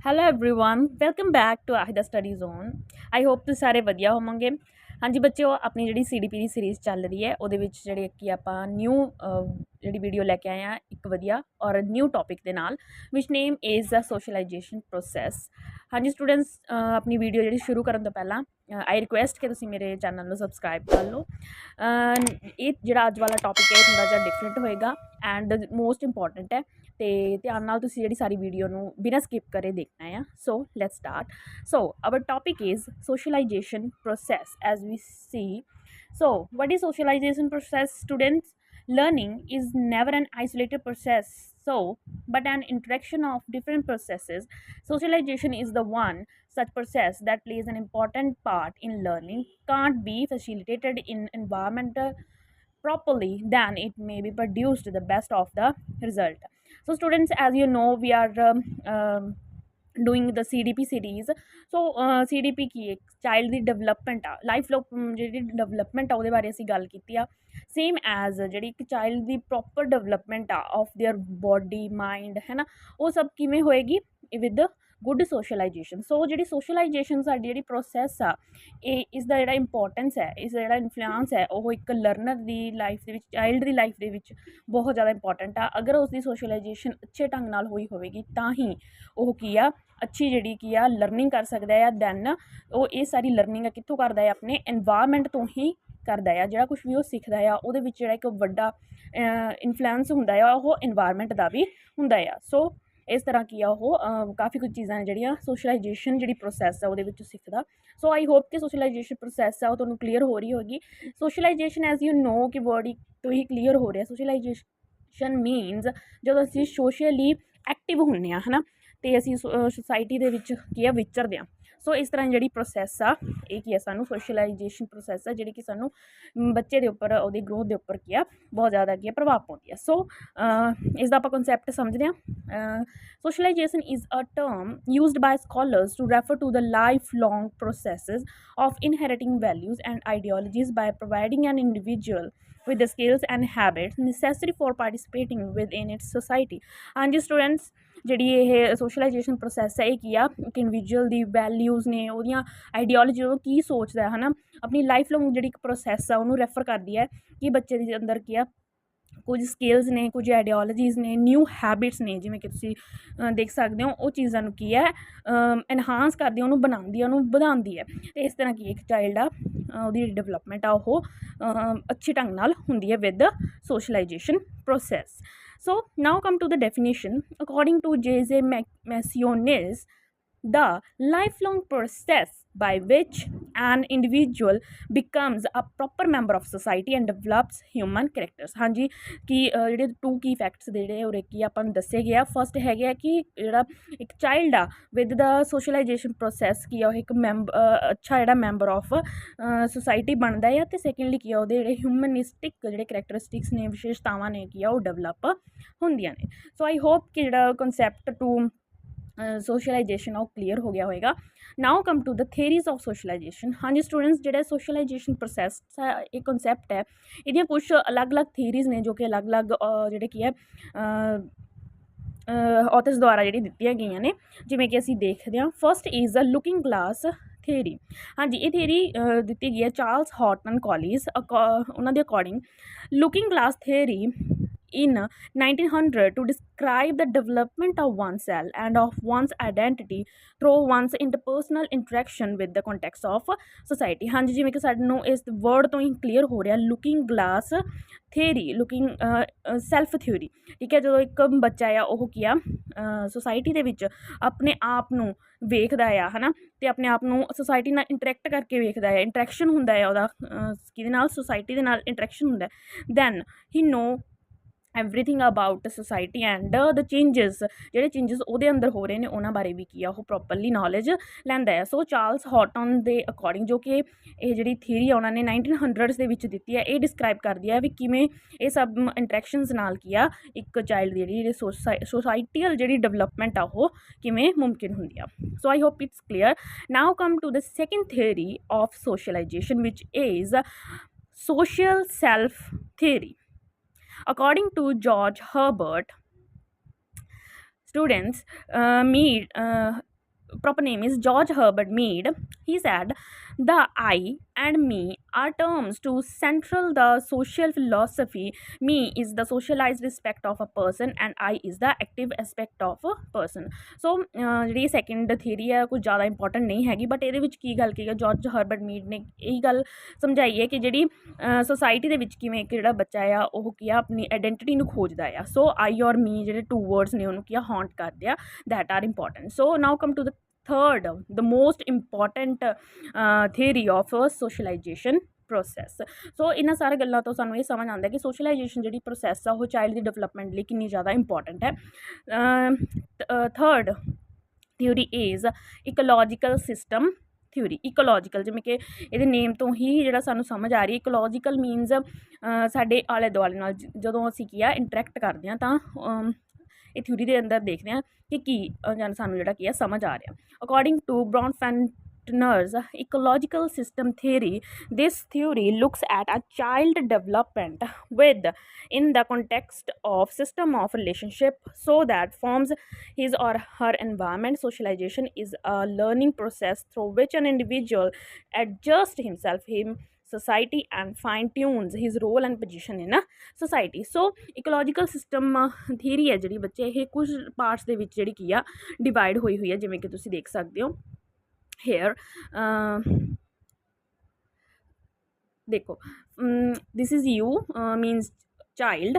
hello everyone welcome back to ਆਹਿਦਾ study zone I hope ਤੁਸੀਂ ਸਾਰੇ ਵਧੀਆ ਹੋਵੋਗੇ ਹਾਂਜੀ ਬੱਚਿਓ ਆਪਣੀ ਜਿਹੜੀ ਸੀਡੀਪੀ ਦੀ ਸੀਰੀਜ਼ ਚੱਲ ਰਹੀ ਹੈ ਉਹਦੇ ਵਿੱਚ ਜਿਹੜੇ ਕਿ ਆਪਾਂ ਨਿਊ ਜਿਹੜੀ ਵੀਡੀਓ ਲੈ ਕੇ ਆਏ ਆ ਇੱਕ ਵਧੀਆ ਔਰ ਨਿਊ ਟੌਪਿਕ ਦੇ ਨਾਲ ਵਿਚ name is the socialization process ਹਾਂਜੀ ਸਟੂਡੈਂਟਸ ਆਪਣੀ ਵੀਡੀਓ ਜਿਹੜੀ ਸ਼ੁਰੂ ਕਰਨ ਤੋਂ ਪਹਿਲਾਂ ਆਈ ਰਿਕੁਐਸਟ ਕਿ ਤੁਸੀਂ ਮੇਰੇ ਚੈਨਲ ਨੂੰ ਸਬਸਕ੍ਰਾਈਬ ਕਰ ਲਓ। ਇਹ ਜਿਹੜਾ ਅੱਜ ਵਾਲਾ ਟੌਪਿਕ ਹੈ ਥੋੜਾ ਜਿਹਾ ਡਿਫਰੈਂਟ ਹੋਏਗਾ ਐਂਡ ਮੋਸਟ ਇੰਪੋਰਟੈਂਟ ਹੈ। ਤੇ ਧਿਆਨ ਨਾਲ ਤੁਸੀਂ ਜਿਹੜੀ ਸਾਰੀ ਵੀਡੀਓ ਨੂੰ ਬਿਨਾਂ ਸਕਿਪ ਕਰੇ ਦੇਖਣਾ ਆ। So let's start so our topic is socialization process as we see so what is socialization process, students? Learning is never an isolated process so but an interaction of different processes. Socialization is the one such process that plays an important part in learning. Can't be facilitated in environment properly then it may be produced the best of the result. So students as you know we are um, um, doing the CDP series so CDP ਕੀ ਹੈ child ਦੀ development ਆ life ਲੋਕ ਜਿਹੜੀ development ਆ ਉਹਦੇ ਬਾਰੇ ਅਸੀਂ ਗੱਲ ਕੀਤੀ ਆ ਸੇਮ ਐਜ਼ ਜਿਹੜੀ ਇੱਕ ਚਾਈਲਡ ਦੀ ਪ੍ਰੋਪਰ ਡਿਵੈਲਪਮੈਂਟ ਆ ਆਫ देयर ਬੋਡੀ ਮਾਈਂਡ ਹੈ ਨਾ ਉਹ ਸਭ ਕਿਵੇਂ ਹੋਏਗੀ ਵਿਦ ਗੁੱਡ ਸੋਸ਼ਲਾਈਜੇਸ਼ਨ ਸੋ ਜਿਹੜੀ ਸੋਸ਼ਲਾਈਜੇਸ਼ਨ ਸਾਡੀ ਜਿਹੜੀ ਪ੍ਰੋਸੈਸ ਆ, ਇਹ ਇਸ ਦਾ ਜਿਹੜਾ ਇੰਪੋਰਟੈਂਸ ਹੈ ਇਸ ਦਾ ਜਿਹੜਾ ਇਨਫਲੂਐਂਸ ਹੈ, ਉਹ ਇੱਕ ਲਰਨਰ ਦੀ ਲਾਈਫ ਦੇ ਵਿੱਚ ਚਾਈਲਡ ਦੀ ਲਾਈਫ ਦੇ ਵਿੱਚ ਬਹੁਤ ਜ਼ਿਆਦਾ ਇੰਪੋਰਟੈਂਟ ਆ। ਅਗਰ ਉਸ ਦੀ ਸੋਸ਼ਲਾਈਜੇਸ਼ਨ ਅੱਛੇ ਢੰਗ ਨਾਲ ਹੋਈ ਹੋਵੇਗੀ, ਤਾਂ ਹੀ ਉਹ ਕੀ ਆ, ਅੱਛੀ ਜਿਹੜੀ ਕੀ ਆ ਲਰਨਿੰਗ ਕਰ ਸਕਦਾ ਆ ਦੈਨ ਉਹ ਇਹ ਸਾਰੀ ਲਰਨਿੰਗ ਆ ਕਿੱਥੋਂ ਕਰਦਾ ਆ ਆਪਣੇ এনवायरमेंट ਤੋਂ ਹੀ ਕਰਦਾ ਆ ਜਿਹੜਾ ਕੁਝ ਵੀ ਉਹ ਸਿੱਖਦਾ ਆ ਉਹਦੇ ਵਿੱਚ ਜਿਹੜਾ ਇੱਕ ਵੱਡਾ ਇਨਫਲੂਐਂਸ ਹੁੰਦਾ ਆ ਉਹ এনवायरमेंट ਦਾ ਵੀ ਹੁੰਦਾ ਆ ਸੋ ਇਸ ਤਰ੍ਹਾਂ ਕੀ ਆ ਉਹ ਕਾਫੀ ਕੁਝ ਚੀਜ਼ਾਂ ਨੇ ਜਿਹੜੀਆਂ ਸੋਸ਼ਲਾਈਜੇਸ਼ਨ ਜਿਹੜੀ ਪ੍ਰੋਸੈਸ ਆ ਉਹਦੇ ਵਿੱਚ ਸਿੱਖਦਾ। ਸੋ ਆਈ ਹੋਪ ਕਿ ਸੋਸ਼ਲਾਈਜੇਸ਼ਨ ਪ੍ਰੋਸੈਸ ਆ ਉਹ ਤੁਹਾਨੂੰ ਕਲੀਅਰ ਹੋ ਰਹੀ ਹੋਗੀ ਸੋਸ਼ਲਾਈਜੇਸ਼ਨ ਐਜ਼ ਯੂ ਨੋ ਕਿ ਵਰਡ ਤੋਂ ਹੀ ਕਲੀਅਰ ਹੋ ਰਿਹਾ। ਸੋਸ਼ਲਾਈਜੇਸ਼ਨ ਮੀਨਸ ਜਦੋਂ ਅਸੀਂ ਸੋਸ਼ਲੀ ਐਕਟਿਵ ਹੁੰਨੇ ਆ ਹਨਾ, ਤੇ ਅਸੀਂ ਸੋਸਾਇਟੀ ਦੇ ਵਿੱਚ ਕੀ ਆ, ਵਿਚਰਦੇ ਆ ਸੋ ਇਸ ਤਰ੍ਹਾਂ ਜਿਹੜੀ ਪ੍ਰੋਸੈਸ ਆ, ਇਹ ਕੀ ਆ? ਸਾਨੂੰ ਸੋਸ਼ਲਾਈਜੇਸ਼ਨ ਪ੍ਰੋਸੈਸ ਆ, ਜਿਹੜੀ ਕਿ ਸਾਨੂੰ ਬੱਚੇ ਦੇ ਉੱਪਰ, ਉਹਦੀ ਗਰੋਥ ਦੇ ਉੱਪਰ ਕੀ ਆ? ਬਹੁਤ ਜ਼ਿਆਦਾ ਕੀ ਆ? ਪ੍ਰਭਾਵ ਪਾਉਂਦੀ ਆ। ਸੋ ਇਸ ਦਾ ਆਪਾਂ ਕਨਸੈਪਟ ਸਮਝਦੇ ਆ socialization is a term used by scholars to refer to the life long processes of inheriting values and ideologies by providing an individual with the skills and habits necessary for participating within its society. ਹਾਂਜੀ students ਜਿਹੜੀ ਇਹ socialisation process ਹੈ, ਇਹ ਕੀ ਆ? ਇੱਕ individual ਦੀ values ਨੇ, ਉਹਦੀਆਂ ideology ਉਹ ਕੀ ਸੋਚਦਾ ਹੈ ਨਾ ਆਪਣੀ ਲਾਈਫ ਲੌਂਗ ਜਿਹੜੀ ਇੱਕ ਪ੍ਰੋਸੈਸ ਆ, ਉਹਨੂੰ ਰੈਫਰ ਕਰਦੀ ਹੈ ਕਿ ਬੱਚੇ ਦੇ ਅੰਦਰ ਕੀ ਆ? ਕੁਝ ਸਕਿੱਲਸ ਨੇ, ਕੁਝ ਆਈਡੀਓਲੋਜੀਜ਼ ਨੇ ਨਿਊ ਹੈਬਿਟਸ ਨੇ, ਜਿਵੇਂ ਕਿ ਤੁਸੀਂ ਦੇਖ ਸਕਦੇ ਹੋ, ਉਹ ਚੀਜ਼ਾਂ ਨੂੰ ਕੀ ਹੈ ਐਨਹਾਂਸ ਕਰਦੀ ਉਹਨੂੰ ਬਣਾਉਂਦੀ ਉਹਨੂੰ ਵਧਾਉਂਦੀ ਹੈ। ਤੇ ਇਸ ਤਰ੍ਹਾਂ ਕੀ ਇੱਕ ਚਾਈਲਡ ਆ ਉਹਦੀ ਡਿਵੈਲਪਮੈਂਟ ਆ, ਉਹ ਅੱਛੇ ਢੰਗ ਨਾਲ ਹੁੰਦੀ ਹੈ with socialization process So now come to the definition. According to J.J. Massionis, the lifelong process by which an individual becomes a proper member of society and develops human characters. ਹਾਂਜੀ, ਕਿ ਜਿਹੜੇ ਟੂ ਕੀ ਫੈਕਟਸ ਦੇ ਜਿਹੜੇ ਉਰੇ ਕੀ ਆਪਾਂ ਨੂੰ ਦੱਸੇ ਗਏ ਆ। ਫਸਟ ਹੈਗੇ ਆ ਕਿ ਜਿਹੜਾ ਇੱਕ ਚਾਈਲਡ ਆ ਵਿਦ ਦਾ ਸੋਸ਼ਲਾਈਜੇਸ਼ਨ ਪ੍ਰੋਸੈਸ ਕੀ ਆ, ਉਹ ਇੱਕ ਮੈਂਬਰ ਅੱਛਾ ਜਿਹੜਾ ਮੈਂਬਰ ਆਫ ਸੋਸਾਇਟੀ ਬਣਦਾ ਆ ਤੇ ਸੈਕੰਡਲੀ ਕੀ ਆ, ਉਹਦੇ ਜਿਹੜੇ ਹਿਊਮਨਿਸਟਿਕ ਜਿਹੜੇ ਕੈਰੈਕਟਰਿਸਟਿਕਸ ਨੇ, ਵਿਸ਼ੇਸ਼ਤਾਵਾਂ ਨੇ ਕੀ ਆ, ਉਹ ਡਿਵੈਲਪ ਹੁੰਦੀਆਂ ਨੇ। ਸੋ ਆਈ ਹੋਪ ਕਿ ਜਿਹੜਾ ਕਨਸੈਪਟ ਟੂ ਸੋਸ਼ਲਾਈਜੇਸ਼ਨ ਉਹ ਕਲੀਅਰ ਹੋ ਗਿਆ ਹੋਵੇਗਾ now come to the theories of socialisation ਹਾਂਜੀ ਸਟੂਡੈਂਟਸ ਜਿਹੜਾ ਸੋਸ਼ਲਾਈਜੇਸ਼ਨ ਪ੍ਰੋਸੈਸ ਇਹ ਕਨਸੈਪਟ ਹੈ ਇਹਦੀਆਂ ਕੁਝ ਅਲੱਗ-ਅਲੱਗ ਥਿਅਰੀਜ਼ ਨੇ ਜੋ ਕਿ ਅਲੱਗ-ਅਲੱਗ ਜਿਹੜੇ ਕੀ ਹੈ ਆਥਰਸ ਦੁਆਰਾ ਜਿਹੜੀ ਦਿੱਤੀਆਂ ਗਈਆਂ ਨੇ ਜਿਵੇਂ ਕਿ ਅਸੀਂ ਦੇਖਦੇ ਹਾਂ first is a looking glass theory ਹਾਂਜੀ ਇਹ ਥਿਅਰੀ ਦਿੱਤੀ ਗਈ ਹੈ ਚਾਰਲਸ ਹਾਰਟਨ ਕਾਲਿਸ ਉਹਨਾਂ ਦੇ according looking glass theory in 1900 to describe the development of oneself and of one's identity through one's interpersonal interaction with the context of society. ਹਾਂਜੀ, ਜਿਵੇਂ ਕਿ ਸਾਨੂੰ ਇਸ ਵਰਡ ਤੋਂ ਹੀ ਕਲੀਅਰ ਹੋ ਰਿਹਾ looking glass theory looking self theory ਠੀਕ ਹੈ, ਜਦੋਂ ਇੱਕ ਬੱਚਾ ਆ, ਉਹ ਕੀ ਆ ਸੋਸਾਇਟੀ ਦੇ ਵਿੱਚ ਆਪਣੇ ਆਪ ਨੂੰ ਵੇਖਦਾ ਆ, ਹਨਾ, ਤੇ ਆਪਣੇ ਆਪ ਨੂੰ ਸੋਸਾਇਟੀ ਨਾਲ ਇੰਟਰੈਕਟ ਕਰਕੇ ਵੇਖਦਾ ਆ ਇੰਟਰੈਕਸ਼ਨ ਹੁੰਦਾ ਆ ਉਹਦਾ ਕਿਹਦੇ ਨਾਲ ਸੋਸਾਇਟੀ ਦੇ ਨਾਲ ਇੰਟਰੈਕਸ਼ਨ ਹੁੰਦਾ then he know everything about society and the changes ਜਿਹੜੇ ਚੇਂਜਸ ਉਹਦੇ ਅੰਦਰ ਹੋ ਰਹੇ ਨੇ, ਉਹਨਾਂ ਬਾਰੇ ਵੀ ਕੀ ਆ, ਉਹ ਪ੍ਰੋਪਰਲੀ ਨੌਲੇਜ ਲੈਂਦਾ ਹੈ। ਸੋ ਚਾਰਲਸ ਹਾਟਨ ਦੇ ਅਕੋਰਡਿੰਗ ਜੋ ਕਿ ਇਹ ਜਿਹੜੀ ਥਿਊਰੀ ਆ, ਉਹਨਾਂ ਨੇ 1900s ਦੇ ਵਿੱਚ ਦਿੱਤੀ ਹੈ, ਇਹ ਡਿਸਕ੍ਰਾਈਬ ਕਰਦੀ ਹੈ ਵੀ ਕਿਵੇਂ ਇਹ ਸਭ ਇੰਟਰੈਕਸ਼ਨਸ ਨਾਲ ਕੀ ਆ, ਇੱਕ ਚਾਈਲਡ ਦੀ ਜਿਹੜੀ ਸੋਸਾਇਟੀਅਲ ਜਿਹੜੀ ਡਿਵੈਲਪਮੈਂਟ ਆ, ਉਹ ਕਿਵੇਂ ਮੁਮਕਿਨ ਹੁੰਦੀ ਆ। So I hope it's clear now come to the second theory of socialization which is social self theory according to george herbert students uh, meet uh, proper name is George Herbert Mead. He said, The I and me are terms to central the social philosophy. Me is the socialized aspect of a person and I is the active aspect of a person. So ਜਿਹੜੀ second theory ਹੈ ਕੁਝ ਜ਼ਿਆਦਾ important ਨਹੀਂ ਹੈਗੀ but ਇਹਦੇ ਵਿੱਚ ਕੀ ਗੱਲ ਕੀ ਹੈ ਜਾਰਜ ਹਰਬਰਟ ਮੀਡ ਨੇ ਇਹ ਗੱਲ ਸਮਝਾਈ ਹੈ ਕਿ ਜਿਹੜੀ ਸੋਸਾਇਟੀ ਦੇ ਵਿੱਚ ਕਿਵੇਂ ਇੱਕ ਜਿਹੜਾ ਬੱਚਾ ਆ ਉਹ ਕੀ ਆ ਆਪਣੀ ਆਇਡੈਂਟੀਟੀ ਨੂੰ ਖੋਜਦਾ ਆ ਸੋ ਆਈ ਔਰ ਮੀ ਜਿਹੜੇ ਟੂ ਵਰਡਸ ਨੇ ਉਹਨੂੰ ਕੀ ਆ ਹੌਂਟ ਕਰਦੇ ਆ that are important so now come to the third the most important uh, theory of uh, socialization process so ਇਹਨਾਂ ਸਾਰੇ ਗੱਲਾਂ ਤੋਂ ਸਾਨੂੰ ਇਹ ਸਮਝ ਆਉਂਦਾ ਕਿ ਸੋਸ਼ਲਾਈਜੇਸ਼ਨ ਜਿਹੜੀ ਪ੍ਰੋਸੈਸ ਆ ਉਹ ਚਾਈਲਡ ਦੀ ਡਿਵੈਲਪਮੈਂਟ ਲਈ ਕਿੰਨੀ ਜ਼ਿਆਦਾ ਇੰਪੋਰਟੈਂਟ ਹੈ। Third theory is ecological system theory ecological ਜਿਵੇਂ ਕਿ ਇਹਦੇ ਨੇਮ ਤੋਂ ਹੀ ਜਿਹੜਾ ਸਾਨੂੰ ਸਮਝ ਆ ਰਹੀ ਹੈ। ਇਕੋਲੋਜੀਕਲ ਮੀਨਸ ਸਾਡੇ ਆਲੇ ਦੁਆਲੇ ਨਾਲ ਜਦੋਂ ਅਸੀਂ ਕੀ ਆ ਇੰਟਰੈਕਟ ਕਰਦੇ ਹਾਂ ਤਾਂ ਇਹ ਥਿਊਰੀ ਦੇ ਅੰਦਰ ਦੇਖਦੇ ਹਾਂ ਕਿ ਕੀ ਅ, ਜਾਨ ਸਾਨੂੰ ਜਿਹੜਾ ਕੀ ਆ ਸਮਝ ਆ ਰਿਹਾ according to Bronfenbrenner's ecological system theory this theory looks at a child development with in the context of system of relationship so that forms his or her environment socialization is a learning process through which an individual adjusts himself him society and fine tunes his role and position in a society so ecological system theory ਹੈ ਜਿਹੜੀ ਬੱਚੇ ਇਹ ਕੁਝ parts ਦੇ ਵਿੱਚ ਜਿਹੜੀ ਕੀ ਆ divide ਹੋਈ ਹੋਈ ਹੈ ਜਿਵੇਂ ਕਿ ਤੁਸੀਂ ਦੇਖ ਸਕਦੇ ਹੋ ਹੇਅਰ ਦੇਖੋ this is you means child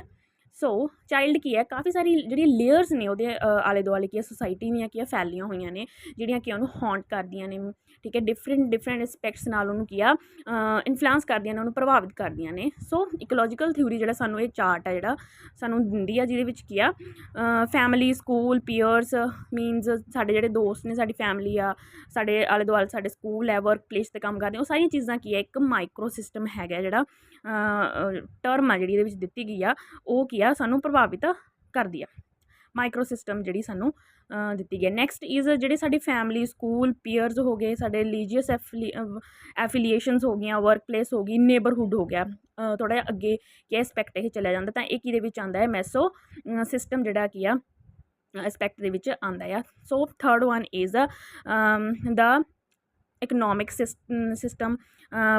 so child ਕੀ ਹੈ, ਕਾਫੀ ਸਾਰੀ ਜਿਹੜੀਆਂ ਲੇਅਰਸ ਨੇ ਉਹਦੇ ਆਲੇ ਦੁਆਲੇ ਕੀ ਹੈ ਸੋਸਾਇਟੀ ਦੀਆਂ ਕੀ ਹੈ, ਫੈਲੀਆਂ ਹੋਈਆਂ ਨੇ, ਜਿਹੜੀਆਂ ਕਿ ਉਹਨੂੰ ਹੌਂਟ ਕਰਦੀਆਂ ਨੇ, ਠੀਕ ਹੈ ਡਿਫਰੈਂਟ ਡਿਫਰੈਂਟ ਐਸਪੈਕਟਸ ਨਾਲ ਉਹਨੂੰ ਕੀ ਆ ਇਨਫਲੂਐਂਸ ਕਰਦੀਆਂ ਨੇ, ਉਹਨੂੰ ਪ੍ਰਭਾਵਿਤ ਕਰਦੀਆਂ ਨੇ। ਸੋ ਇਕੋਲੋਜੀਕਲ ਥਿਊਰੀ ਜਿਹੜਾ ਸਾਨੂੰ ਇਹ ਚਾਰਟ ਆ ਜਿਹੜਾ ਸਾਨੂੰ ਦਿੰਦੀ ਆ, ਜਿਹਦੇ ਵਿੱਚ ਕੀ ਆ ਫੈਮਿਲੀ ਸਕੂਲ ਪੀਅਰਸ ਮੀਨਸ ਸਾਡੇ ਜਿਹੜੇ ਦੋਸਤ ਨੇ, ਸਾਡੀ ਫੈਮਿਲੀ ਆ, ਸਾਡੇ ਆਲੇ ਦੁਆਲੇ ਸਾਡੇ ਸਕੂਲ ਹੈ ਵਰਕ ਪਲੇਸ ਤੇ ਕੰਮ ਕਰਦੇ ਉਹ ਸਾਰੀਆਂ ਚੀਜ਼ਾਂ ਕੀ ਆ, ਇੱਕ ਮਾਈਕਰੋ ਸਿਸਟਮ ਹੈਗਾ ਜਿਹੜਾ ਟਰਮ ਆ ਜਿਹੜੀ ਇਹਦੇ ਵਿੱਚ ਦਿੱਤੀ ਗਈ ਆ, ਉਹ ਕੀ ਆ, ਸਾਨੂੰ ਪ੍ਰਭਾਵ ਪ੍ਰਭਾਵਿਤ ਕਰਦੀ ਆ। ਮਾਈਕਰੋ ਸਿਸਟਮ ਜਿਹੜੀ ਸਾਨੂੰ ਦਿੱਤੀ ਗਈ ਨੈਕਸਟ ਇਜ਼ ਜਿਹੜੇ ਸਾਡੀ ਫੈਮਿਲੀ ਸਕੂਲ ਪੀਅਰਸ ਹੋ ਗਏ, ਸਾਡੇ ਰਿਲੀਜੀਅਸ ਐਫੀਲੀਏਸ਼ਨਸ ਹੋ ਗਈਆਂ ਵਰਕ ਪਲੇਸ ਹੋ ਗਈ ਨੇਬਰਹੁੱਡ ਹੋ ਗਿਆ। ਥੋੜਾ ਜਿਹਾ ਅੱਗੇ ਕੀ ਐਸਪੈਕਟ ਇਹ ਚਲਿਆ ਜਾਂਦਾ, ਤਾਂ ਇਹ ਕਿਹਦੇ ਵਿੱਚ ਆਉਂਦਾ ਹੈ ਮੈਸੋ ਸਿਸਟਮ ਜਿਹੜਾ ਕੀ ਆ ਐਸਪੈਕਟ ਦੇ ਵਿੱਚ ਆਉਂਦਾ ਆ। So third one is the economic system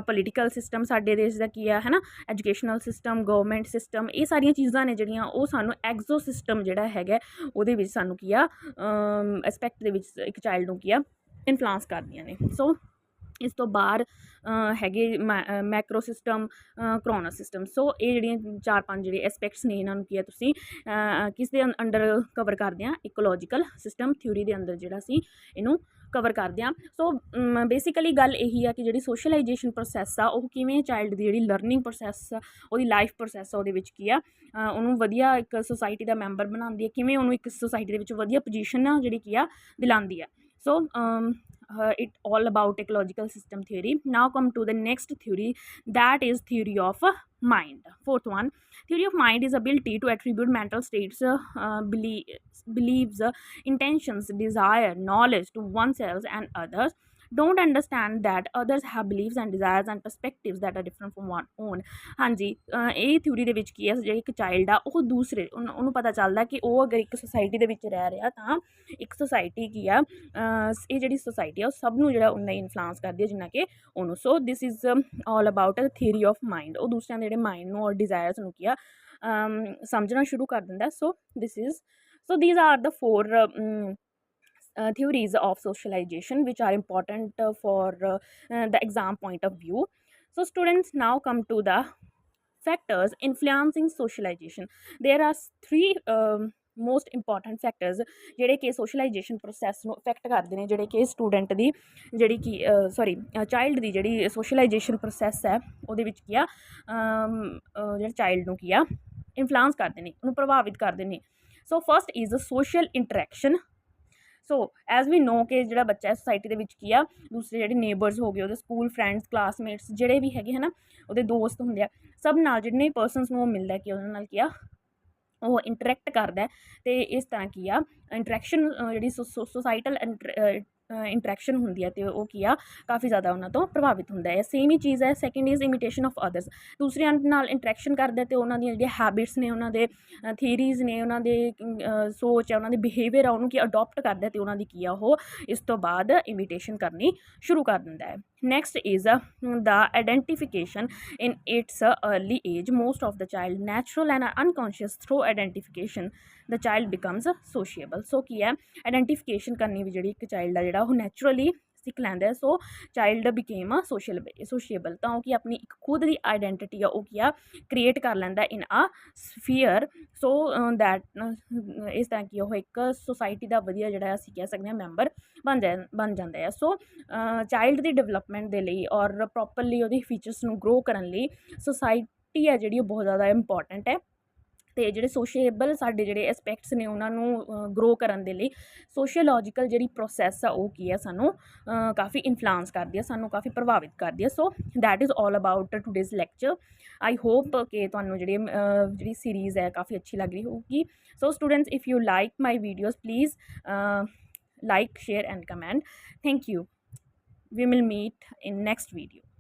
political system ਸਾਡੇ ਦੇਸ਼ ਦਾ ਕੀ ਆ ਹੈ ਨਾ ਐਜੂਕੇਸ਼ਨਲ ਸਿਸਟਮ ਗਵਰਨਮੈਂਟ ਸਿਸਟਮ ਇਹ ਸਾਰੀਆਂ ਚੀਜ਼ਾਂ ਨੇ ਜਿਹੜੀਆਂ ਉਹ ਸਾਨੂੰ ਐਗਜ਼ੋ ਸਿਸਟਮ ਜਿਹੜਾ ਹੈਗਾ, ਉਹਦੇ ਵਿੱਚ ਸਾਨੂੰ ਕੀ ਆ ਐਸਪੈਕਟ ਦੇ ਵਿੱਚ ਇੱਕ ਚਾਈਲਡ ਨੂੰ ਕੀ ਆ ਇਨਫਲੂਐਂਸ ਕਰਦੀਆਂ ਨੇ। ਸੋ ਇਸ ਤੋਂ ਬਾਹਰ ਹੈਗੇ ਮੈ macro system chronos system so ਇਹ ਜਿਹੜੀਆਂ ਚਾਰ ਪੰਜ ਜਿਹੜੇ ਐਸਪੈਕਟਸ ਨੇ, ਇਹਨਾਂ ਨੂੰ ਕੀ ਆ ਤੁਸੀਂ ਕਿਸ ਦੇ ਅੰਡਰ ਕਵਰ ਕਰਦੇ ਆ ਇਕੋਲੋਜੀਕਲ ਸਿਸਟਮ ਥਿਊਰੀ ਦੇ ਅੰਦਰ ਜਿਹੜਾ ਸੀ ਇਹਨੂੰ ਕਵਰ ਕਰਦੇ ਆ ਸੋ ਬੇਸਿਕਲੀ ਗੱਲ ਇਹੀ ਆ ਕਿ ਜਿਹੜੀ ਸੋਸ਼ਲਾਈਜੇਸ਼ਨ ਪ੍ਰੋਸੈਸ ਆ, ਉਹ ਕਿਵੇਂ ਚਾਈਲਡ ਦੀ ਜਿਹੜੀ ਲਰਨਿੰਗ ਪ੍ਰੋਸੈਸ ਆ, ਉਹਦੀ ਲਾਈਫ ਪ੍ਰੋਸੈਸ ਆ, ਉਹਦੇ ਵਿੱਚ ਕੀ ਆ ਉਹਨੂੰ ਵਧੀਆ ਇੱਕ ਸੁਸਾਇਟੀ ਦਾ ਮੈਂਬਰ ਬਣਾਉਂਦੀ ਹੈ ਕਿਵੇਂ ਉਹਨੂੰ ਇੱਕ ਸੁਸਾਇਟੀ ਦੇ ਵਿੱਚ ਵਧੀਆ ਪੋਜੀਸ਼ਨ ਆ, ਜਿਹੜੀ ਕੀ ਆ, ਦਿਲਾਉਂਦੀ ਆ। So uh, it all about ecological system theory. Now come to the next theory that is theory of uh, mind. Fourth one theory of mind is ability to attribute mental states uh, uh, belie- beliefs uh, intentions desire knowledge to oneself and others don't understand that others have beliefs and desires and perspectives that are different from one own ਹਾਂਜੀ ਇਹ theory ਦੇ ਵਿੱਚ ਕੀ ਹੈ, ਜਿਹੜੀ ਇੱਕ child ਆ, ਉਹ ਦੂਸਰੇ, ਉਹਨੂੰ ਉਹਨੂੰ ਪਤਾ ਚੱਲਦਾ ਕਿ ਉਹ ਅਗਰ ਇੱਕ ਸੁਸਾਇਟੀ ਦੇ ਵਿੱਚ ਰਹਿ ਰਿਹਾ ਤਾਂ ਇੱਕ ਸੁਸਾਇਟੀ ਕੀ ਆ ਇਹ ਜਿਹੜੀ ਸੁਸਾਇਟੀ ਆ, ਉਹ ਸਭ ਨੂੰ ਜਿਹੜਾ ਉਹਨਾਂ ਹੀ ਇਨਫਲੂਐਂਸ ਕਰਦੀ ਹੈ ਜਿੰਨਾ ਕਿ ਉਹਨੂੰ। So this is all about a theory of mind ਉਹ ਦੂਸਰਿਆਂ ਦੇ ਜਿਹੜੇ ਮਾਈਂਡ ਨੂੰ, ਔਰ ਡਿਜ਼ਾਇਰਸ ਨੂੰ ਕੀ ਆ ਸਮਝਣਾ ਸ਼ੁਰੂ ਕਰ ਦਿੰਦਾ। So this is so these are the four uh, theories of socialization which are important uh, for uh, uh, the exam point of view so students now come to the factors influencing socialization there are three um, most important factors ਜਿਹੜੇ ਕਿ socialisation process ਨੂੰ effect ਕਰਦੇ ਨੇ ਜਿਹੜੇ ਕਿ student ਦੀ ਜਿਹੜੀ ਕਿ sorry child ਦੀ ਜਿਹੜੀ ਸੋਸ਼ਲਾਈਜੇਸ਼ਨ ਪ੍ਰੋਸੈਸ ਹੈ ਉਹਦੇ ਵਿੱਚ ਕੀ ਆ ਅਮ, ਅ, ਜਿਹੜਾ ਚਾਈਲਡ ਨੂੰ ਕੀ ਆ ਇਨਫਲੂਐਂਸ ਕਰਦੇ ਨੇ ਉਹਨੂੰ ਪ੍ਰਭਾਵਿਤ ਕਰਦੇ ਨੇ so first is social interaction So as we know ਕਿ ਜਿਹੜਾ ਬੱਚਾ ਹੈ ਸੋਸਾਇਟੀ ਦੇ ਵਿੱਚ ਕੀ ਆ, ਦੂਸਰੇ ਜਿਹੜੇ ਨੇਬਰਸ ਹੋ ਗਏ, ਉਹਦੇ ਸਕੂਲ ਫਰੈਂਡਸ ਕਲਾਸਮੇਟਸ ਜਿਹੜੇ ਵੀ ਹੈਗੇ ਹਨਾ, ਉਹਦੇ ਦੋਸਤ ਹੁੰਦੇ ਆ, ਸਭ ਨਾਲ ਜਿੰਨੇ ਪਰਸਨਸ ਨੂੰ ਉਹ ਮਿਲਦਾ ਕਿ ਉਹਨਾਂ ਨਾਲ ਕੀ ਆ, ਉਹ ਇੰਟਰੈਕਟ ਕਰਦਾ ਹੈ ਤੇ ਇਸ ਤਰ੍ਹਾਂ ਕੀ ਆ ਇੰਟਰੈਕਸ਼ਨ ਜਿਹੜੀ ਸੋਸਾਈਟਲ ਇੰਟਰੈਕਸ਼ਨ ਹੁੰਦੀ ਹੈ ਤੇ ਉਹ ਕੀ ਆ ਕਾਫੀ ਜ਼ਿਆਦਾ ਉਹਨਾਂ ਤੋਂ ਪ੍ਰਭਾਵਿਤ ਹੁੰਦਾ ਹੈ। ਸੇਮ ਹੀ ਚੀਜ਼ ਹੈ second is imitation of others ਦੂਸਰਿਆਂ ਨਾਲ ਇੰਟਰੈਕਸ਼ਨ ਕਰਦਾ ਤੇ ਉਹਨਾਂ ਦੀਆਂ ਜਿਹੜੀਆਂ ਹੈਬਿਟਸ ਨੇ ਉਹਨਾਂ ਦੇ ਥੀਰੀਜ਼ ਨੇ ਉਹਨਾਂ ਦੇ ਸੋਚ ਹੈ ਉਹਨਾਂ ਦੇ ਬਿਹੇਵੀਅਰ ਆ ਉਹਨੂੰ ਕੀ ਅਡਾਪਟ ਕਰਦਾ ਤੇ ਉਹਨਾਂ ਦੀ ਕੀ ਆ ਉਹ ਇਸ ਤੋਂ ਬਾਅਦ ਇਮੀਟੇਸ਼ਨ ਕਰਨੀ ਸ਼ੁਰੂ ਕਰ ਦਿੰਦਾ ਹੈ। Next is the identification in its uh, age most most the child natural and and through through the child becomes sociable so ਕੀ ਹੈ ਆਇਡੈਂਟੀਫਿਕੇਸ਼ਨ ਕਰਨੀ ਵੀ ਜਿਹੜੀ ਇੱਕ ਚਾਈਲਡ ਆ ਜਿਹੜਾ ਉਹ ਨੈਚੁਰਲੀ ਸਿੱਖ ਲੈਂਦਾ ਹੈ so child became social sociable ਤਾਂ ਉਹ ਕੀ ਆਪਣੀ ਇੱਕ ਖੁਦ ਦੀ ਆਇਡੈਂਟੀਟੀ ਆ ਉਹ ਕੀ ਆ ਕ੍ਰੀਏਟ ਕਰ ਲੈਂਦਾ ਇਨ ਆ ਸਫੀਅਰ ਸੋ ਦੈਟ ਇਸ ਤਰ੍ਹਾਂ ਕੀ ਉਹ ਇੱਕ ਸੋਸਾਇਟੀ ਦਾ ਵਧੀਆ ਜਿਹੜਾ ਅਸੀਂ ਕਹਿ ਸਕਦੇ ਹਾਂ ਮੈਂਬਰ ਬਣ ਜਾ ਬਣ ਜਾਂਦਾ ਹੈ ਸੋ ਚਾਈਲਡ ਦੀ ਡਿਵੈਲਪਮੈਂਟ ਦੇ ਲਈ ਔਰ ਪ੍ਰੋਪਰਲੀ ਉਹਦੀ ਫੀਚਰਸ ਨੂੰ ਗਰੋ ਕਰਨ ਲਈ ਸੋਸਾਇਟੀ ਹੈ ਜਿਹੜੀ ਉਹ ਬਹੁਤ ਜ਼ਿਆਦਾ ਇੰਪੋਰਟੈਂਟ ਹੈ ਅਤੇ ਜਿਹੜੇ ਸੋਸ਼ੇਬਲ ਸਾਡੇ ਜਿਹੜੇ ਐਸਪੈਕਟਸ ਨੇ ਉਹਨਾਂ ਨੂੰ ਗਰੋ ਕਰਨ ਦੇ ਲਈ ਸੋਸ਼ੀਓਲੋਜੀਕਲ ਜਿਹੜੀ ਪ੍ਰੋਸੈਸ ਆ ਉਹ ਕੀ ਹੈ ਸਾਨੂੰ ਕਾਫੀ ਇਨਫਲੂਐਂਸ ਕਰਦੀ ਹੈ ਸਾਨੂੰ ਕਾਫੀ ਪ੍ਰਭਾਵਿਤ ਕਰਦੀ ਹੈ so that is all about today's lecture I hope ਕਿ ਤੁਹਾਨੂੰ ਜਿਹੜੀ ਜਿਹੜੀ ਸੀਰੀਜ਼ ਹੈ ਕਾਫੀ ਅੱਛੀ ਲੱਗ ਰਹੀ ਹੋਊਗੀ। So students if you like my videos please like share and comment. Thank you we will meet in next video.